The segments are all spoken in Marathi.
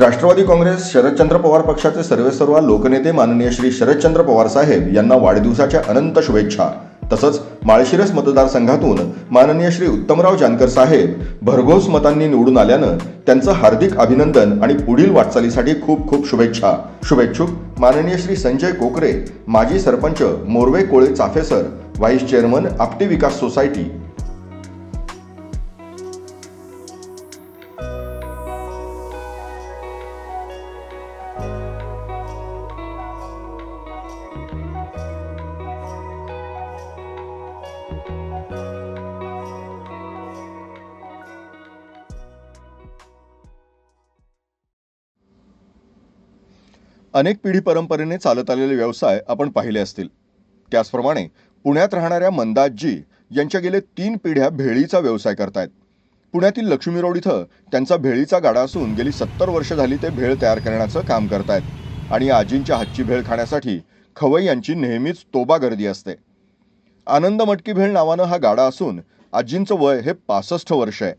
राष्ट्रवादी काँग्रेस शरदचंद्र पवार पक्षाचे सर्वेसर्वा लोकनेते माननीय श्री शरदचंद्र पवार साहेब यांना वाढदिवसाच्या अनंत शुभेच्छा. तसंच माळशिरस मतदारसंघातून माननीय श्री उत्तमराव जानकर साहेब भरघोस मतांनी निवडून आल्यानं त्यांचं हार्दिक अभिनंदन आणि पुढील वाटचालीसाठी खूप खूप शुभेच्छा. शुभेच्छुक माननीय श्री संजय कोकरे माजी sarpanch Morve Kole Chafesar vice chairman Apti Vikas society अनेक पिढी परंपरेने चालत आलेले व्यवसाय आपण पाहिले असतील. त्याचप्रमाणे पुण्यात राहणाऱ्या मंदाजी यांच्या गेले तीन पिढ्या भेळीचा व्यवसाय करतायत. पुण्यातील लक्ष्मी रोड इथं त्यांचा भेळीचा गाडा असून गेली सत्तर वर्ष झाली ते भेळ तयार करण्याचं काम करतायत आणि आजींच्या हातची भेळ खाण्यासाठी खवई यांची नेहमीच तोबा गर्दी असते. आनंद मटकी भेळ नावानं हा गाडा असून आजींचं वय हे पासष्ट वर्ष आहे.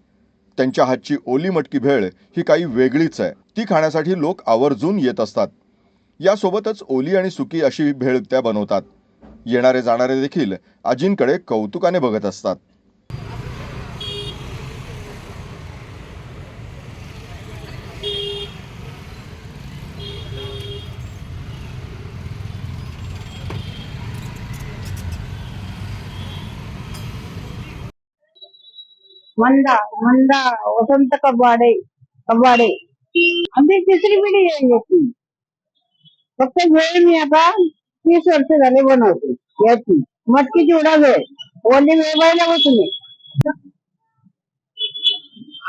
त्यांच्या हातची ओली मटकी भेळ ही काही वेगळीच आहे. ती खाण्यासाठी लोक आवर्जून येत असतात. यासोबतच ओली आणि सुकी अशी भेळ त्या बनवतात. येणारे जाणारे देखील आजींकडे कौतुकाने बघत असतात. मंदा मंदा वसंत कबाडे कबाडे आमची तिसरी पिढी आहे फक्त वेळ मी आता तीस वर्ष झाले बनवते. याची. मटकी चिवडा वेळ ओली वेळ बायला बसून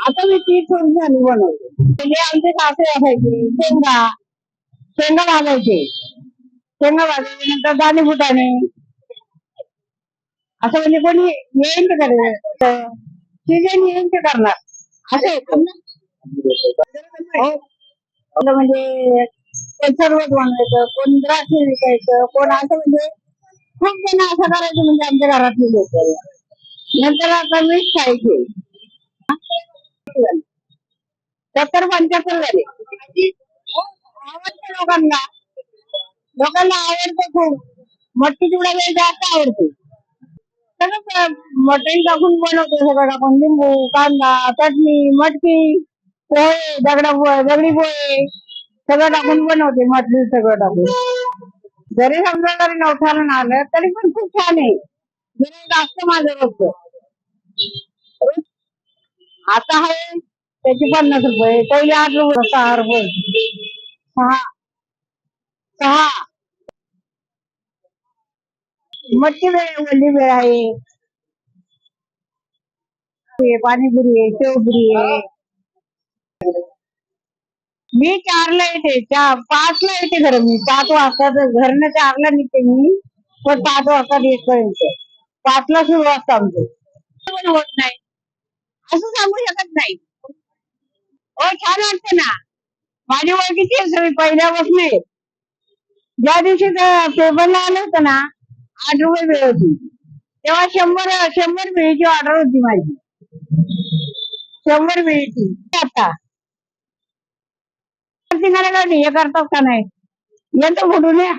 आता मी तीस वर्ष झाली बनवते. पहिले आमचे कासे असायचे. शेंगा. शेंगा भाजायचे. शेंगा भाजायचे. नंतर दाणे फुटाणे. असं म्हणजे कोणी येईन ते करायचं सीजन येईन ते करणार. असं हो. म्हणजे कोण सरबत बनवायचं कोण द्राक्ष विकायचं कोण असं म्हणजे खूप जण असं करायचं म्हणजे आमच्या घरातले लोक. नंतर आता मीच खायचे. सत्तर पंच्याहत्तर झाले. आवडते लोकांना. लोकांना आवडतं खूप. मटकी चिवडा वेळ जास्त आवडते. सगळं मटण टाकून बनवतो सगळं टाकून लिंबू कांदा चटणी मटकी पोहे दगडा पोहे दगडी पोहे सगळं टाकून बनवते मटणी सगळं टाकून. जरी समजा जरी नवठाला ना आलं तरी पण खूप छान आहे. जरी जास्त माझं रोजचं आता आहे त्याची पन्नास रुपये. पहिले आठ रुपये सहा रुपये सहा. सहा. मच्छी वेळ वल्ली वेळ आहे. पाणीपुरी आहे शेवपुरी आहे. मी चारला येते चार पाचला येते खरं मी. पाच वाजता घरनं चारला निघते मी. पण पाच वाजता येतपर्यंत पाचला सुरू असतं आमचं. पण होत नाही. असं सांगू शकत नाही. हो छान वाटतं ना. माझी ओळखीची सगळी पहिल्यापासून. ज्या दिवशी पेपरला आलं होतं ना आठ रुपये वेळ होती. तेव्हा शंभर शंभर वेळेची ऑर्डर होती माझी. शंभर वेळेची. आता करतात का नाही? येतो कुठून या.